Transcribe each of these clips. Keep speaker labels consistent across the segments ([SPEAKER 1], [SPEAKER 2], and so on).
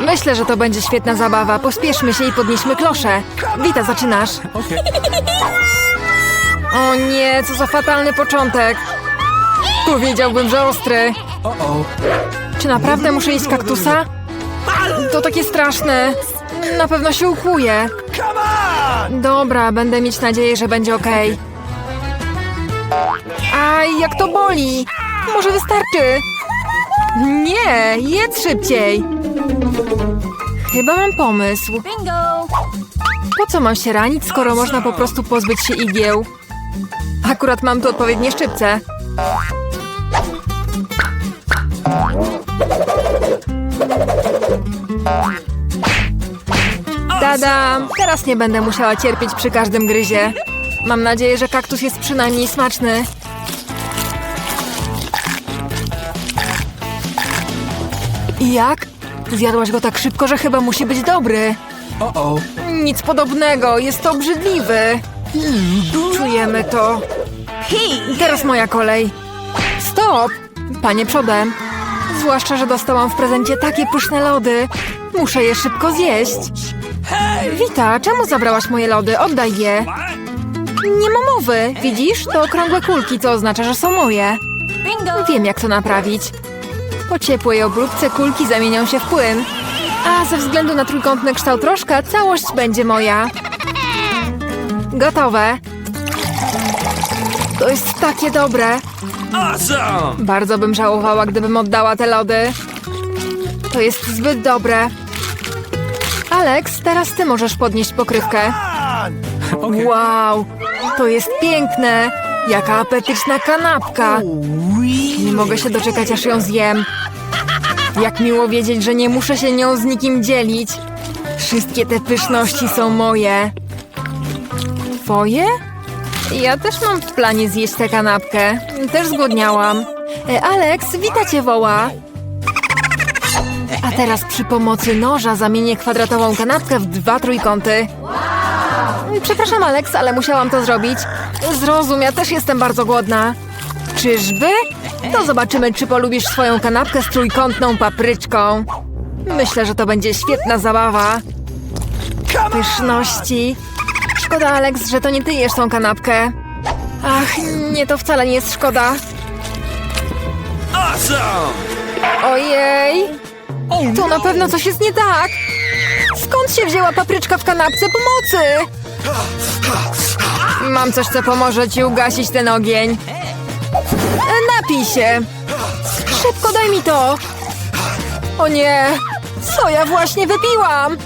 [SPEAKER 1] Myślę, że to będzie świetna zabawa. Pospieszmy się i podnieśmy klosze. Wita, zaczynasz. O nie, co za fatalny początek. Powiedziałbym, że ostry. Czy naprawdę muszę jeść kaktusa? To takie straszne. Na pewno się ukłuję. Dobra, będę mieć nadzieję, że będzie okej. Aj, jak to boli! Może wystarczy? Nie, jedz szybciej! Chyba mam pomysł.
[SPEAKER 2] Bingo!
[SPEAKER 1] Po co mam się ranić, skoro można po prostu pozbyć się igieł? Akurat mam tu odpowiednie szczypce. Tada! Teraz nie będę musiała cierpieć przy każdym gryzie. Mam nadzieję, że kaktus jest przynajmniej smaczny. I jak? Zjadłaś go tak szybko, że chyba musi być dobry. Nic podobnego, jest to obrzydliwy. Czujemy to. Teraz moja kolej. Stop! Panie przodem. Zwłaszcza, że dostałam w prezencie takie pyszne lody. Muszę je szybko zjeść. Wita, czemu zabrałaś moje lody? Oddaj je. Nie ma mowy. Widzisz? To okrągłe kulki, co oznacza, że są moje. Wiem, jak to naprawić. Po ciepłej obróbce kulki zamienią się w płyn. A ze względu na trójkątny kształt rożka, całość będzie moja. Gotowe. To jest takie dobre.
[SPEAKER 3] Awesome!
[SPEAKER 1] Bardzo bym żałowała, gdybym oddała te lody. To jest zbyt dobre. Alex, teraz ty możesz podnieść pokrywkę. Wow, to jest piękne. Jaka apetyczna kanapka. Nie mogę się doczekać, aż ją zjem. Jak miło wiedzieć, że nie muszę się nią z nikim dzielić. Wszystkie te pyszności są moje. Twoje? Ja też mam w planie zjeść tę kanapkę. Też zgłodniałam. E, Alex, wita cię woła. A teraz przy pomocy noża zamienię kwadratową kanapkę w dwa trójkąty. Przepraszam, Alex, ale musiałam to zrobić. Zrozum, ja też jestem bardzo głodna. Czyżby? To zobaczymy, czy polubisz swoją kanapkę z trójkątną papryczką. Myślę, że to będzie świetna zabawa. Pyszności. Szkoda, Alex, że to nie ty jesz tą kanapkę. Ach, nie, to wcale nie jest szkoda. Ojej! Tu na pewno coś jest nie tak! Skąd się wzięła papryczka w kanapce pomocy? Mam coś, co pomoże ci ugasić ten ogień. E, Napij się! Szybko daj mi to! O nie! Co ja właśnie wypiłam?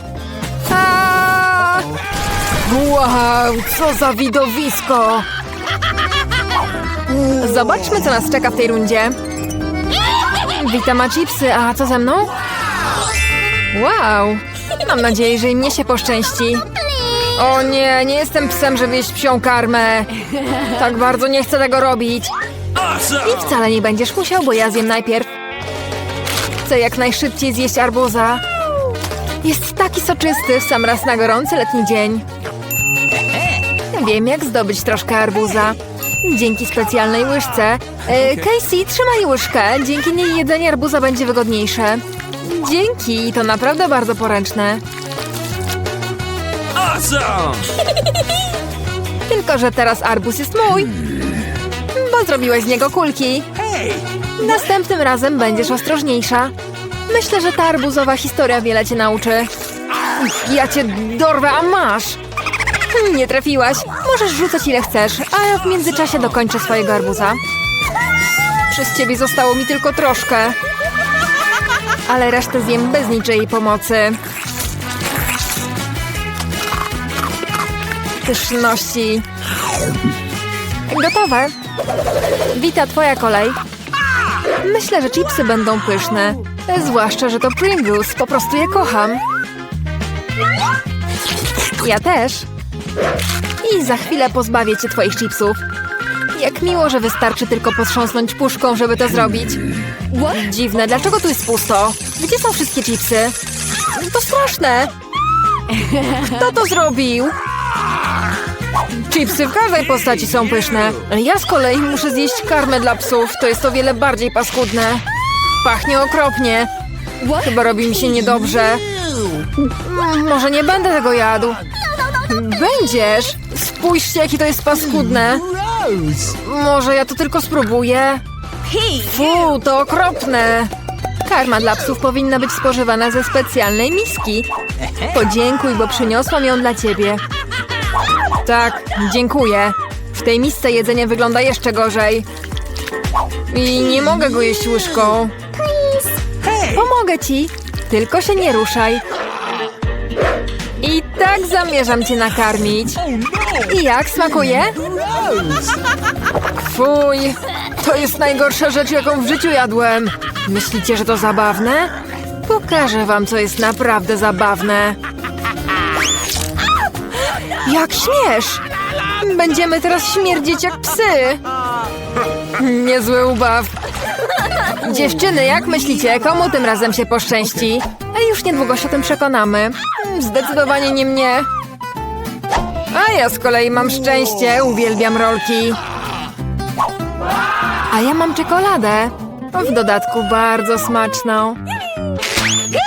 [SPEAKER 1] A! Wow, co za widowisko! Zobaczmy, co nas czeka w tej rundzie. Witam, ma chipsy, a co ze mną? Wow! Mam nadzieję, że i mnie się poszczęści. O nie, nie jestem psem, żeby jeść psią karmę. Tak bardzo nie chcę tego robić. I wcale nie będziesz musiał, bo ja zjem najpierw. Chcę jak najszybciej zjeść arbuza. Jest taki soczysty w sam raz na gorący letni dzień. Wiem, jak zdobyć troszkę arbuza. Dzięki specjalnej łyżce. E, Casey, trzymaj łyżkę. Dzięki niej jedzenie arbuza będzie wygodniejsze. Dzięki, to naprawdę bardzo poręczne. Tylko, że teraz arbuz jest mój. Bo zrobiłeś z niego kulki. Następnym razem będziesz ostrożniejsza. Myślę, że ta arbuzowa historia wiele cię nauczy. Ja cię dorwę, a masz! Nie trafiłaś. Możesz rzucać ile chcesz, a ja w międzyczasie dokończę swojego arbuza. Przez ciebie zostało mi tylko troszkę. Ale resztę zjem bez niczyjej pomocy. Pyszności. Gotowe. Wita, twoja kolej. Myślę, że chipsy będą pyszne. Zwłaszcza, że to Pringles. Po prostu je kocham. Ja też. I za chwilę pozbawię cię twoich chipsów. Jak miło, że wystarczy tylko potrząsnąć puszką, żeby to zrobić. Dziwne, dlaczego tu jest pusto? Gdzie są wszystkie chipsy? To straszne. Kto to zrobił? Chipsy w każdej postaci są pyszne. Ja z kolei muszę zjeść karmę dla psów. To jest o wiele bardziej paskudne. Pachnie okropnie. Chyba robi mi się niedobrze. Może nie będę tego jadł. Będziesz? Spójrzcie, jakie to jest paskudne. Może ja to tylko spróbuję? Fu, to okropne. Karma dla psów powinna być spożywana ze specjalnej miski. Podziękuj, bo przyniosłam ją dla ciebie. Tak, dziękuję. W tej misce jedzenie wygląda jeszcze gorzej. I nie mogę go jeść łyżką. Pomogę ci, tylko się nie ruszaj. I tak zamierzam cię nakarmić. I jak smakuje? Fuj, to jest najgorsza rzecz, jaką w życiu jadłem. Myślicie, że to zabawne? Pokażę wam, co jest naprawdę zabawne. Jak śmiesz! Będziemy teraz śmierdzieć jak psy. Niezły ubaw. Dziewczyny, jak myślicie, komu tym razem się poszczęści? A już niedługo się o tym przekonamy. Zdecydowanie nie mnie. A ja z kolei mam szczęście, uwielbiam rolki. A ja mam czekoladę. W dodatku bardzo smaczną.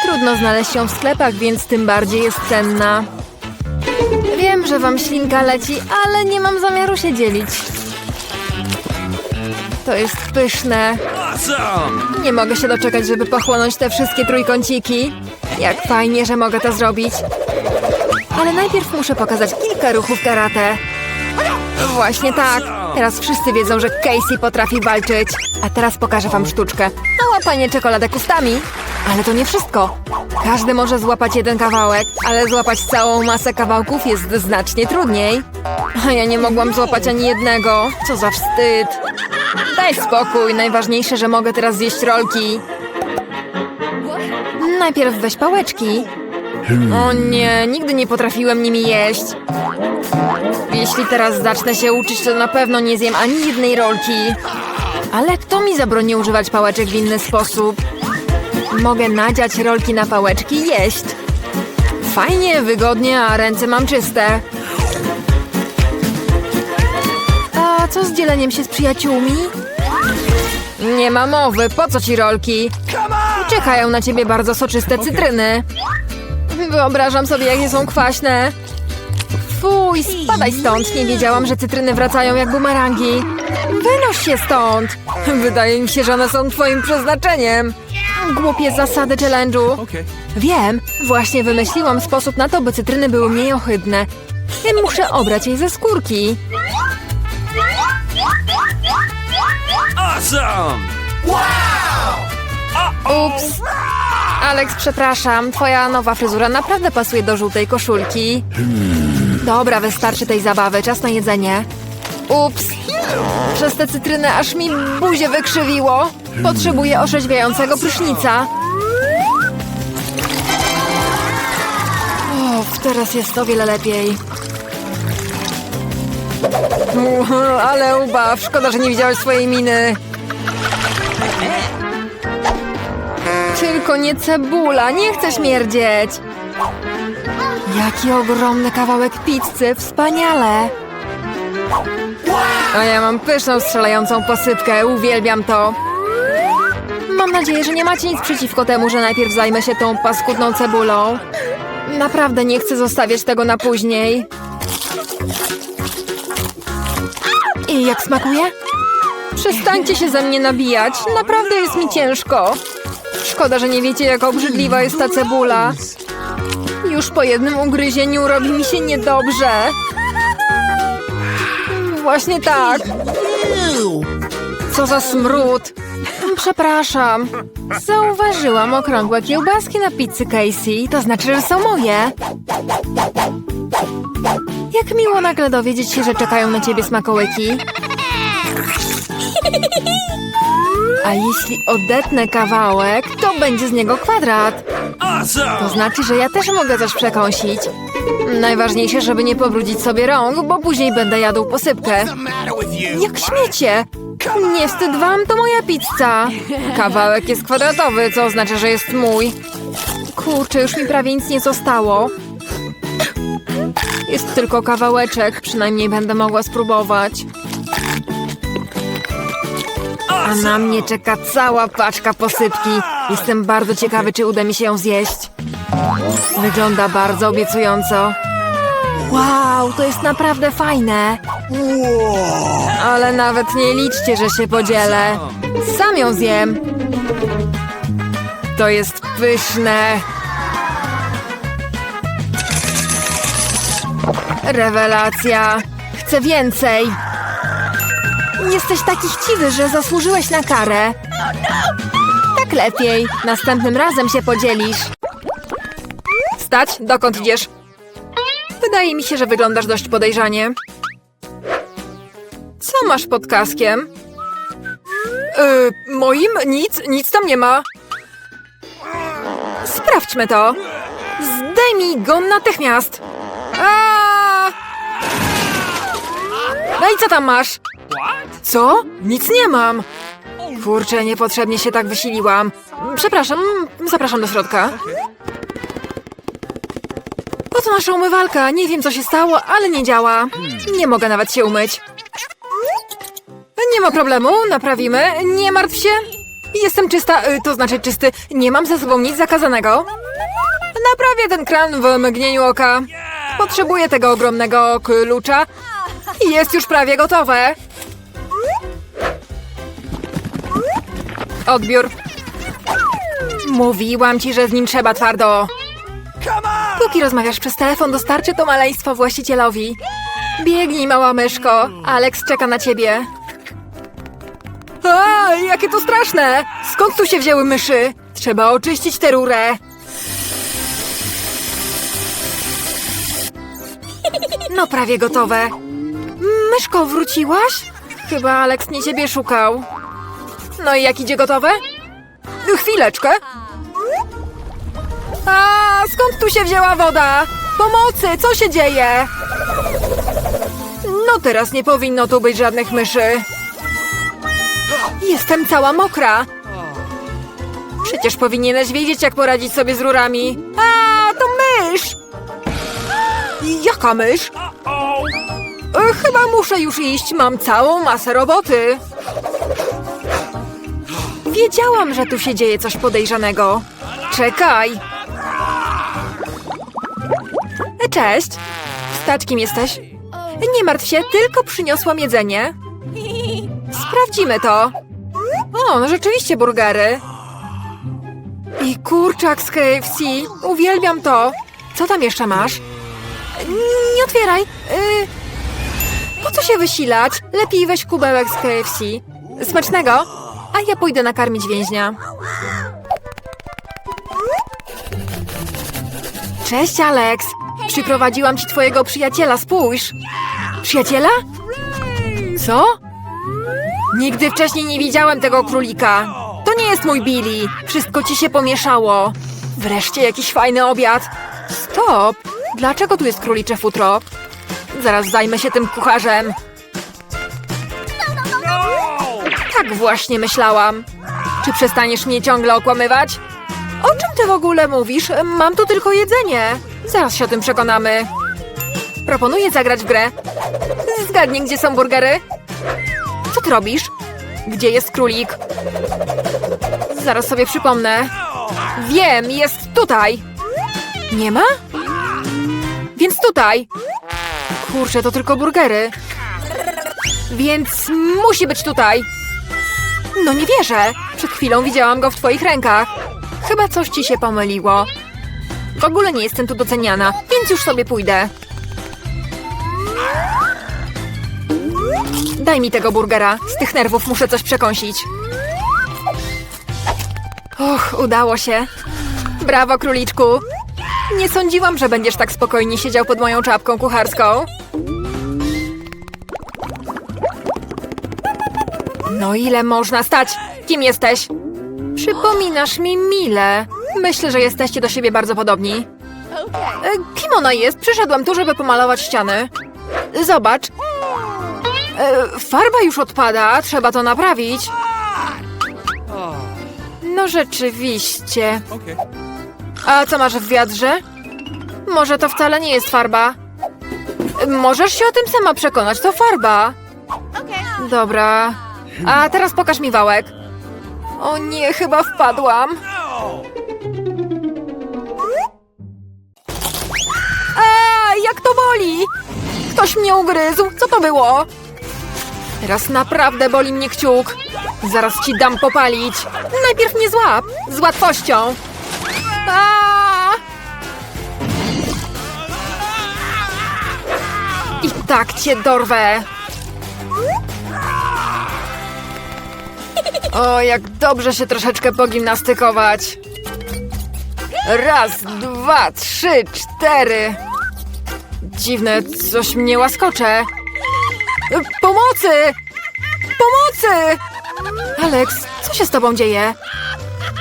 [SPEAKER 1] Trudno znaleźć ją w sklepach, więc tym bardziej jest cenna. Wiem, że wam ślinka leci, ale nie mam zamiaru się dzielić. To jest pyszne. Nie mogę się doczekać, żeby pochłonąć te wszystkie trójkąciki. Jak fajnie, że mogę to zrobić. Ale najpierw muszę pokazać kilka ruchów karate. Właśnie tak. Teraz wszyscy wiedzą, że Casey potrafi walczyć. A teraz pokażę wam sztuczkę. Na łapanie czekoladek ustami. Ale to nie wszystko. Każdy może złapać jeden kawałek, ale złapać całą masę kawałków jest znacznie trudniej. A ja nie mogłam złapać ani jednego. Co za wstyd. Daj spokój, najważniejsze, że mogę teraz zjeść rolki. Najpierw weź pałeczki. O nie, nigdy nie potrafiłem nimi jeść. Jeśli teraz zacznę się uczyć, to na pewno nie zjem ani jednej rolki. Ale kto mi zabroni używać pałeczek w inny sposób? Mogę nadziać rolki na pałeczki i jeść. Fajnie, wygodnie, a ręce mam czyste. A co z dzieleniem się z przyjaciółmi? Nie ma mowy, po co ci rolki? Czekają na ciebie bardzo soczyste cytryny. Wyobrażam sobie, jakie są kwaśne. Fuj, spadaj stąd. Nie wiedziałam, że cytryny wracają jak bumerangi. Wynoś się stąd. Wydaje mi się, że one są twoim przeznaczeniem. Głupie zasady challenge'u. Wiem, właśnie wymyśliłam sposób na to, by cytryny były mniej ohydne. Muszę obrać jej ze skórki.
[SPEAKER 3] Awesome!
[SPEAKER 1] Ups. Alex, przepraszam. Twoja nowa fryzura naprawdę pasuje do żółtej koszulki. Dobra, wystarczy tej zabawy. Czas na jedzenie. Ups. Przez te cytryny aż mi buzię wykrzywiło. Potrzebuję orzeźwiającego prysznica. O, teraz jest o wiele lepiej. Ale ubaw. Szkoda, że nie widziałeś swojej miny. Tylko nie cebula, nie chcę śmierdzieć. Jaki ogromny kawałek pizzy, wspaniale. A ja mam pyszną, strzelającą posypkę, uwielbiam to. Mam nadzieję, że nie macie nic przeciwko temu, że najpierw zajmę się tą paskudną cebulą. Naprawdę nie chcę zostawiać tego na później. I jak smakuje? Przestańcie się ze mnie nabijać, naprawdę jest mi ciężko. Szkoda, że nie wiecie, jak obrzydliwa jest ta cebula. Już po jednym ugryzieniu robi mi się niedobrze. Właśnie tak. Co za smród. Przepraszam. Zauważyłam okrągłe kiełbaski na pizzy Casey. To znaczy, że są moje. Jak miło nagle dowiedzieć się, że czekają na ciebie smakołyki. A jeśli odetnę kawałek, to będzie z niego kwadrat. To znaczy, że ja też mogę coś przekąsić. Najważniejsze, żeby nie pobrudzić sobie rąk, bo później będę jadł posypkę. Jak śmiecie! Nie wstyd wam, to moja pizza. Kawałek jest kwadratowy, co oznacza, że jest mój. Kurczę, już mi prawie nic nie zostało. Jest tylko kawałeczek, przynajmniej będę mogła spróbować. A na mnie czeka cała paczka posypki. Jestem bardzo ciekawy, czy uda mi się ją zjeść. Wygląda bardzo obiecująco. Wow, to jest naprawdę fajne. Ale nawet nie liczcie, że się podzielę. Sam ją zjem. To jest pyszne. Rewelacja. Chcę więcej. Jesteś taki chciwy, że zasłużyłeś na karę. Tak lepiej. Następnym razem się podzielisz. Stać, dokąd idziesz? Wydaje mi się, że wyglądasz dość podejrzanie. Masz pod kaskiem? Yy, moim? Nic, nic tam nie ma. Sprawdźmy to. Zdejmij go natychmiast. Aaaa! No i co tam masz? Co? Nic nie mam. Kurczę, niepotrzebnie się tak wysiliłam. Przepraszam, zapraszam do środka. Oto nasza umywalka. Nie wiem, co się stało, ale nie działa. Nie mogę nawet się umyć. Nie ma problemu, naprawimy. Nie martw się. Jestem czysta, y, to znaczy czysty. Nie mam ze sobą nic zakazanego. Naprawię ten kran w mgnieniu oka. Potrzebuję tego ogromnego klucza. Jest już prawie gotowe. Odbiór. Mówiłam ci, że z nim trzeba twardo. Póki rozmawiasz przez telefon, dostarczy to maleństwo właścicielowi. Biegnij, mała myszko. Alex czeka na ciebie. A, jakie to straszne! Skąd tu się wzięły myszy? Trzeba oczyścić tę rurę. No prawie gotowe. Myszko, wróciłaś? Chyba Alex nie ciebie szukał. No i jak idzie gotowe? Chwileczkę. A, skąd tu się wzięła woda? Pomocy, co się dzieje? No teraz nie powinno tu być żadnych myszy. Jestem cała mokra. Przecież powinieneś wiedzieć, jak poradzić sobie z rurami. A, to mysz! Jaka mysz? E, Chyba muszę już iść, mam całą masę roboty. Wiedziałam, że tu się dzieje coś podejrzanego. Czekaj. E, Cześć. Stać, kim jesteś? Nie martw się, tylko przyniosłam jedzenie. Sprawdzimy to. No rzeczywiście burgery. I kurczak z KFC. Uwielbiam to. Co tam jeszcze masz? Nie otwieraj. Y, po co się wysilać? Lepiej weź kubełek z KFC. Smacznego. A ja pójdę nakarmić więźnia. Cześć, Alex. Przyprowadziłam ci twojego przyjaciela, spójrz. Przyjaciela? Co? Nigdy wcześniej nie widziałem tego królika. To nie jest mój Billy. Wszystko ci się pomieszało. Wreszcie jakiś fajny obiad. Stop! Dlaczego tu jest królicze futro? Zaraz zajmę się tym kucharzem. Tak właśnie myślałam. Czy przestaniesz mnie ciągle okłamywać? O czym ty w ogóle mówisz? Mam tu tylko jedzenie. Zaraz się o tym przekonamy. Proponuję zagrać w grę. Zgadnij, gdzie są burgery. Ty robisz? Gdzie jest królik? Zaraz sobie przypomnę. Wiem, jest tutaj. Nie ma? Więc tutaj. Kurczę, to tylko burgery. Więc musi być tutaj. No nie wierzę. Przed chwilą widziałam go w twoich rękach. Chyba coś ci się pomyliło. W ogóle nie jestem tu doceniana, więc już sobie pójdę. Daj mi tego burgera. Z tych nerwów muszę coś przekąsić. Och, udało się. Brawo, króliczku. Nie sądziłam, że będziesz tak spokojnie siedział pod moją czapką kucharską. No ile można stać? Kim jesteś? Przypominasz mi Milę. Myślę, że jesteście do siebie bardzo podobni. E, Kim ona jest? Przyszedłem tu, żeby pomalować ściany. Zobacz. E, Farba już odpada, trzeba to naprawić. No rzeczywiście. A co masz w wiadrze? Może to wcale nie jest farba. Możesz się o tym sama przekonać, to farba. Dobra. A teraz pokaż mi wałek. O nie, chyba wpadłam. A, jak to boli! Ktoś mnie ugryzł. Co to było? Teraz naprawdę boli mnie kciuk. Zaraz ci dam popalić. Najpierw mnie złap. Z łatwością. I tak cię dorwę. O, jak dobrze się troszeczkę pogimnastykować. Raz, dwa, trzy, cztery. Dziwne, coś mnie łaskocze. Pomocy! Pomocy! Alex, co się z tobą dzieje?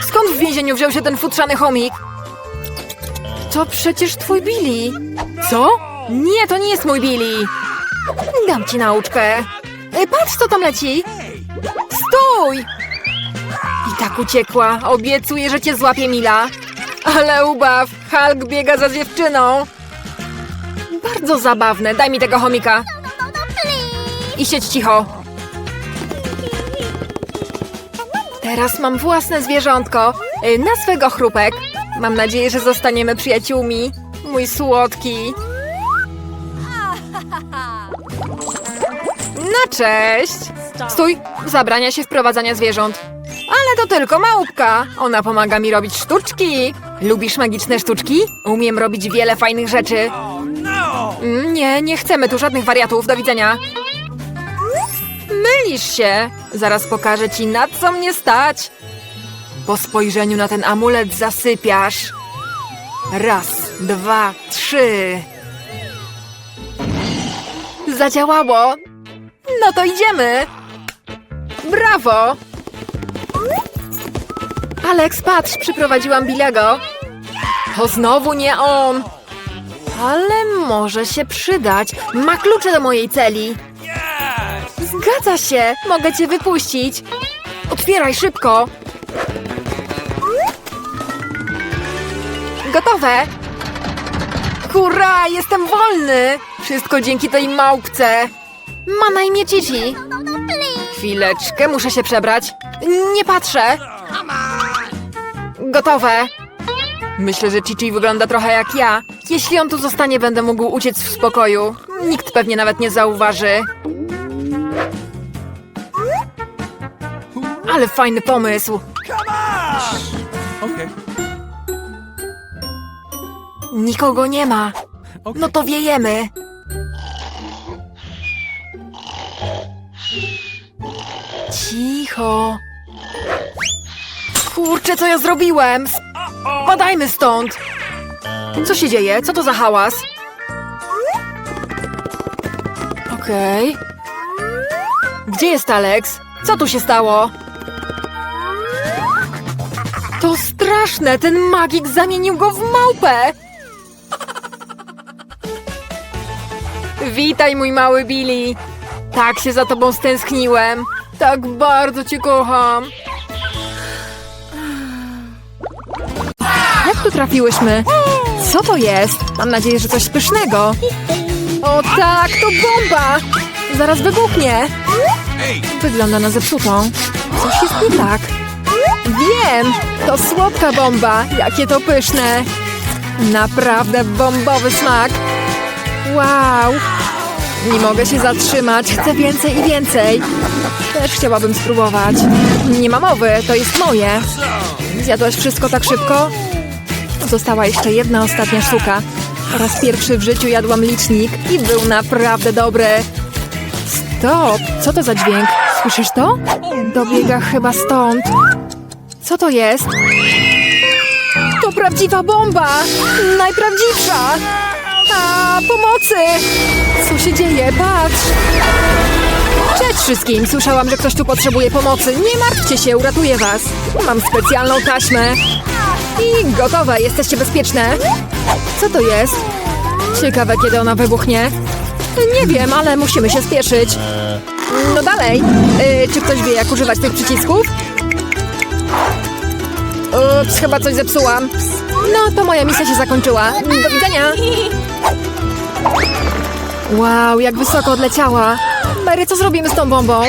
[SPEAKER 1] Skąd w więzieniu wziął się ten futrzany chomik? To przecież twój Billy. Co? Nie, to nie jest mój Billy. Dam ci nauczkę. Ej, patrz, co tam leci. Stój! I tak uciekła. Obiecuję, że cię złapie Mila. Ale ubaw, Hulk biega za dziewczyną. Bardzo zabawne. Daj mi tego chomika. I siedź cicho. Teraz mam własne zwierzątko. Y, Nazwę go Chrupek. Mam nadzieję, że zostaniemy przyjaciółmi. Mój słodki. No cześć. Stój, zabrania się wprowadzania zwierząt. Ale to tylko małpka. Ona pomaga mi robić sztuczki. Lubisz magiczne sztuczki? Umiem robić wiele fajnych rzeczy. Mm, Nie, nie chcemy tu żadnych wariatów. Do widzenia. Mylisz się. Zaraz pokażę ci, na co mnie stać. Po spojrzeniu na ten amulet zasypiasz. Raz, dwa, trzy. Zadziałało. No to idziemy. Brawo. Alex, patrz, przyprowadziłam Bilego. To znowu nie on. Ale może się przydać. Ma klucze do mojej celi. Zgadza się! Mogę cię wypuścić! Otwieraj szybko! Gotowe! Hurra! Jestem wolny! Wszystko dzięki tej małpce! Ma na imię Cici! Chwileczkę, muszę się przebrać. Nie patrzę! Gotowe! Myślę, że Cici wygląda trochę jak ja. Jeśli on tu zostanie, będę mógł uciec w spokoju. Nikt pewnie nawet nie zauważy. Ale fajny pomysł.
[SPEAKER 3] Okay.
[SPEAKER 1] Nikogo nie ma. No to wiejemy. Cicho. Kurczę, co ja zrobiłem? Spadajmy stąd. Co się dzieje? Co to za hałas? Okej. Gdzie jest Alex? Co tu się stało? Straszne! Ten magik zamienił go w małpę! Witaj, mój mały Billy! Tak się za tobą stęskniłem! Tak bardzo cię kocham! Jak tu trafiłyśmy? Co to jest? Mam nadzieję, że coś pysznego. O tak, to bomba! Zaraz wybuchnie! Wygląda na zepsutą. Coś jest nie tak. Wiem! To słodka bomba! Jakie to pyszne! Naprawdę bombowy smak! Wow! Nie mogę się zatrzymać, chcę więcej i więcej. Też chciałabym spróbować. Nie ma mowy, to jest moje. Zjadłaś wszystko tak szybko? Została jeszcze jedna ostatnia sztuka. Po raz pierwszy w życiu jadłam licznik i był naprawdę dobry. Stop! Co to za dźwięk? Słyszysz to? Dobiega chyba stąd. Co to jest? To prawdziwa bomba! Najprawdziwsza! A, pomocy! Co się dzieje? Patrz! Cześć wszystkim! Słyszałam, że ktoś tu potrzebuje pomocy. Nie martwcie się, uratuję was. Mam specjalną taśmę. I gotowe, jesteście bezpieczne. Co to jest? Ciekawe, kiedy ona wybuchnie. Nie wiem, ale musimy się spieszyć. No dalej. Y, czy ktoś wie, jak używać tych przycisków? Ups, chyba coś zepsułam. No, to moja misja się zakończyła. Do widzenia. Wow, jak wysoko odleciała. Mary, co zrobimy z tą bombą?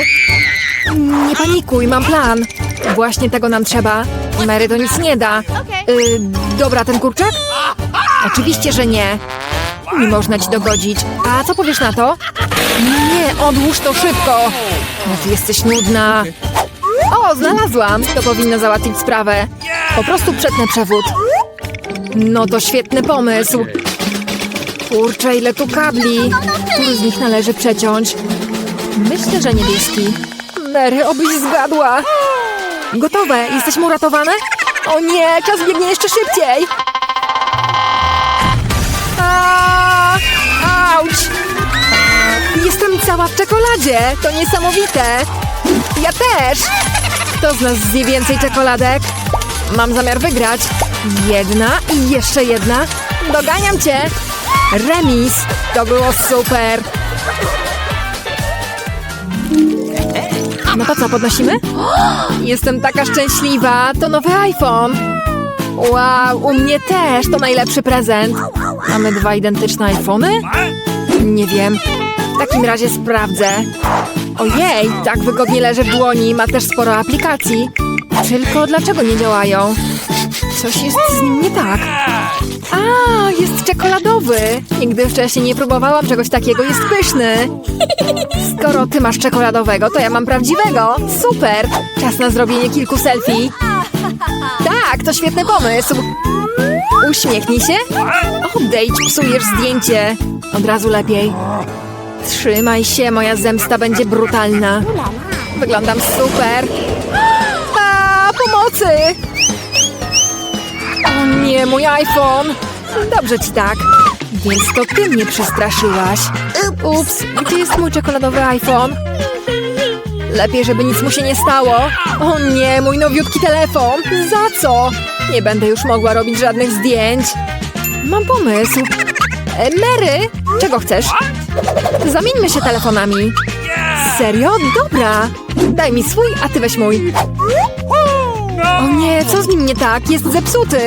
[SPEAKER 1] Nie panikuj, mam plan. Właśnie tego nam trzeba. Mary to nic nie da. Y, dobra, ten kurczak? Oczywiście, że nie. Nie można ci dogodzić. A co powiesz na to? Nie, odłóż to szybko. Ty jesteś nudna. O, znalazłam. To powinno załatwić sprawę. Po prostu przetnę przewód. No to świetny pomysł. Kurczę, ile tu kabli. Który z nich należy przeciąć? Myślę, że niebieski. Mary, obyś zgadła. Gotowe. Jesteśmy uratowane? O nie, czas biegnie jeszcze szybciej. Auć! Jestem cała w czekoladzie. To niesamowite. Ja też. Kto z nas zje więcej czekoladek? Mam zamiar wygrać. Jedna i jeszcze jedna. Doganiam cię. Remis. To było super. No to co, podnosimy? Jestem taka szczęśliwa. To nowy iPhone. Wow, u mnie też. To najlepszy prezent. Mamy dwa identyczne iPhony? Nie wiem. W takim razie sprawdzę. Ojej, tak wygodnie leży w dłoni. Ma też sporo aplikacji. Tylko dlaczego nie działają? Coś jest z nim nie tak. A, jest czekoladowy. Nigdy wcześniej nie próbowałam czegoś takiego. Jest pyszny. Skoro ty masz czekoladowego, to ja mam prawdziwego. Super. Czas na zrobienie kilku selfie. Tak, to świetny pomysł. Uśmiechnij się. Odejdź, psujesz zdjęcie. Od razu lepiej. Trzymaj się, moja zemsta będzie brutalna. Wyglądam super. A, pomocy! O nie, mój iPhone! Dobrze ci tak. Więc to ty mnie przestraszyłaś. Ups, gdzie jest mój czekoladowy iPhone? Lepiej, żeby nic mu się nie stało. O nie, mój nowiutki telefon. Za co? Nie będę już mogła robić żadnych zdjęć. Mam pomysł. E, Mary, czego chcesz? Zamieńmy się telefonami. Serio? Dobra. Daj mi swój, a ty weź mój. O nie, co z nim nie tak? Jest zepsuty.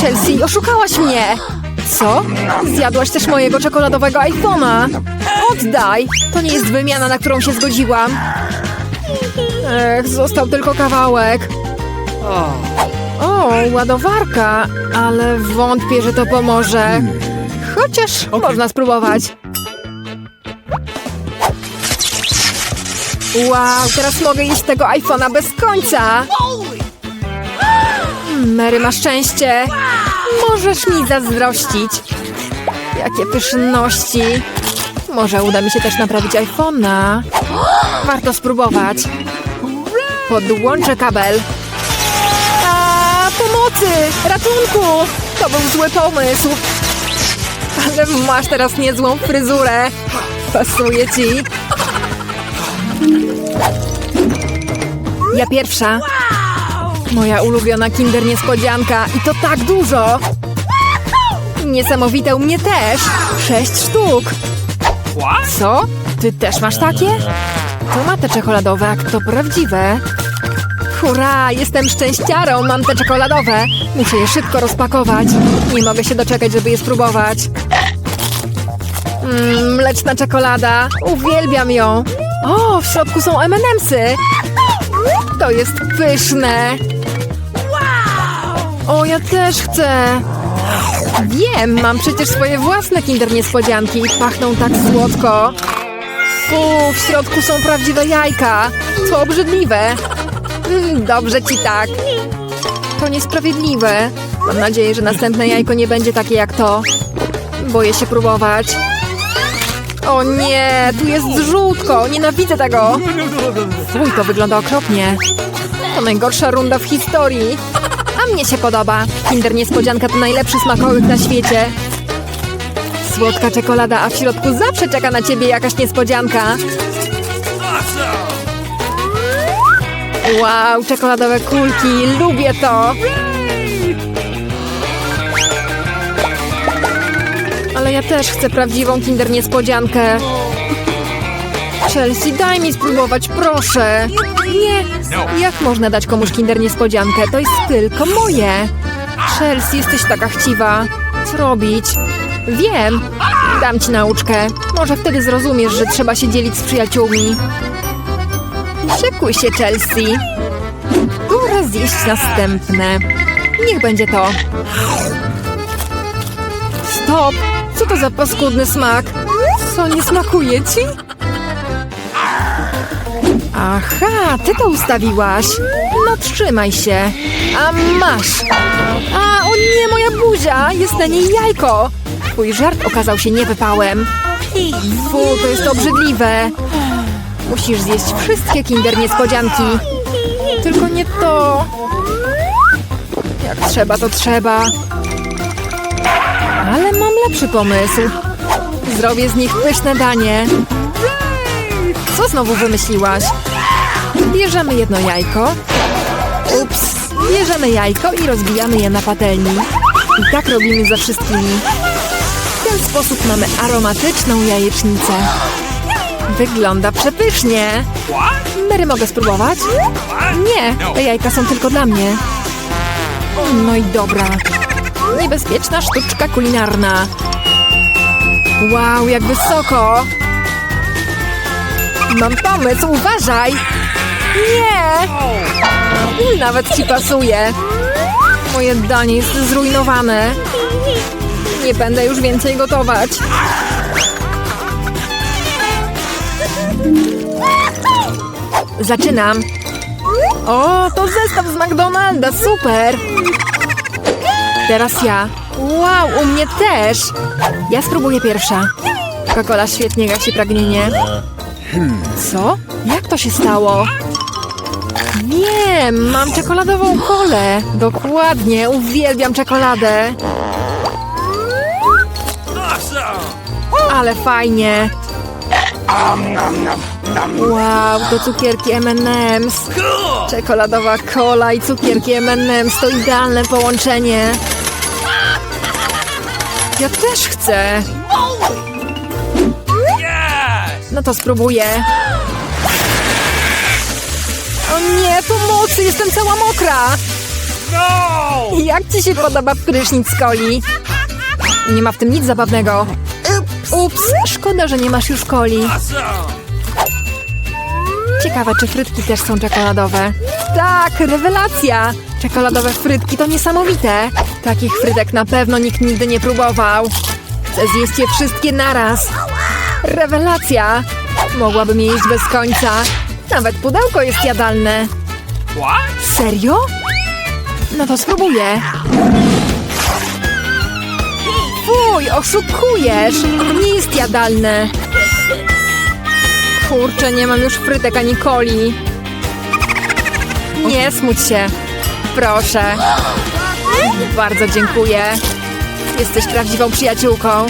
[SPEAKER 1] Chelsea, oszukałaś mnie. Co? Zjadłaś też mojego czekoladowego iPhone'a. Oddaj. To nie jest wymiana, na którą się zgodziłam. Ech, został tylko kawałek. O, ładowarka, ale wątpię, że to pomoże. Chociaż można spróbować. Wow, teraz mogę jeść tego iPhone'a bez końca. Mary ma szczęście. Możesz mi zazdrościć. Jakie pyszności. Może uda mi się też naprawić iPhone'a. Warto spróbować. Podłączę kabel. A, pomocy! Ratunku! To był zły pomysł. Ale masz teraz niezłą fryzurę. Pasuje ci. Ja pierwsza. Moja ulubiona kinder niespodzianka. I to tak dużo. Niesamowite u mnie też. Sześć sztuk. Co? Ty też masz takie? To ma te czekoladowe, a to prawdziwe. Hurra, jestem szczęściarą, mam te czekoladowe. Muszę je szybko rozpakować. Nie mogę się doczekać, żeby je spróbować. Mmm, mleczna czekolada. Uwielbiam ją. O, w środku są M&M'sy. To jest pyszne. O, ja też chcę. Wiem, mam przecież swoje własne kinder niespodzianki. Pachną tak słodko. Fu, w środku są prawdziwe jajka. To obrzydliwe. Mm, Dobrze ci tak. To niesprawiedliwe. Mam nadzieję, że następne jajko nie będzie takie jak to. Boję się próbować. O nie, tu jest żółtko. Nienawidzę tego. Fuj, to wygląda okropnie. To najgorsza runda w historii. A mnie się podoba. Kinder Niespodzianka to najlepszy smakołyk na świecie. Słodka czekolada, a w środku zawsze czeka na ciebie jakaś niespodzianka. Wow, czekoladowe kulki, lubię to. Ale ja też chcę prawdziwą Kinder Niespodziankę. Chelsea, daj mi spróbować, proszę. Nie, jak można dać komuś Kinder Niespodziankę? To jest tylko moje. Chelsea, jesteś taka chciwa. Co robić? Wiem. Dam ci nauczkę. Może wtedy zrozumiesz, że trzeba się dzielić z przyjaciółmi. Szykuj się, Chelsea. Pora zjeść następne. Niech będzie to. Stop! Co to za paskudny smak? Co, nie smakuje ci? Aha, ty to ustawiłaś. No trzymaj się. A masz. A, o nie, moja buzia! Jest na niej jajko. Twój żart okazał się niewypałem. Fu, to jest obrzydliwe. Musisz zjeść wszystkie kinder niespodzianki. Tylko nie to. Jak trzeba, to trzeba. Ale mam lepszy pomysł. Zrobię z nich pyszne danie. Co znowu wymyśliłaś? Bierzemy jedno jajko. Ups. Bierzemy jajko i rozbijamy je na patelni. I tak robimy ze wszystkimi. W ten sposób mamy aromatyczną jajecznicę. Wygląda przepysznie. Mary, mogę spróbować? Nie, te jajka są tylko dla mnie. No i dobra. Niebezpieczna sztuczka kulinarna. Wow, jak wysoko! Mam pomysł, uważaj! Nie! Nawet ci pasuje. Moje danie jest zrujnowane. Nie będę już więcej gotować. Zaczynam. O, to zestaw z McDonalda, super! Teraz ja. Wow, u mnie też! Ja spróbuję pierwsza. Coca-Cola świetnie gasi pragnienie. Co? Jak to się stało? Wiem, mam czekoladową kolę. Dokładnie, uwielbiam czekoladę. Ale fajnie. Wow, to cukierki M&M's. Czekoladowa kola i cukierki M&M's to idealne połączenie. Ja też chcę. No to spróbuję. O nie, pomocy, jestem cała mokra.
[SPEAKER 3] No!
[SPEAKER 1] Jak ci się podoba prysznic z coli? Nie ma w tym nic zabawnego. Ups, szkoda, że nie masz już coli. Ciekawe, czy frytki też są czekoladowe. Tak, rewelacja! Czekoladowe frytki to niesamowite. Takich frytek na pewno nikt nigdy nie próbował. Chcę zjeść je wszystkie naraz. Rewelacja! Mogłabym je jeść bez końca. Nawet pudełko jest jadalne. Serio? No to spróbuję. Fuj, oszukujesz! Nie jest jadalne. Kurczę, nie mam już frytek ani coli. Nie smuć się. Proszę. Bardzo dziękuję. Jesteś prawdziwą przyjaciółką.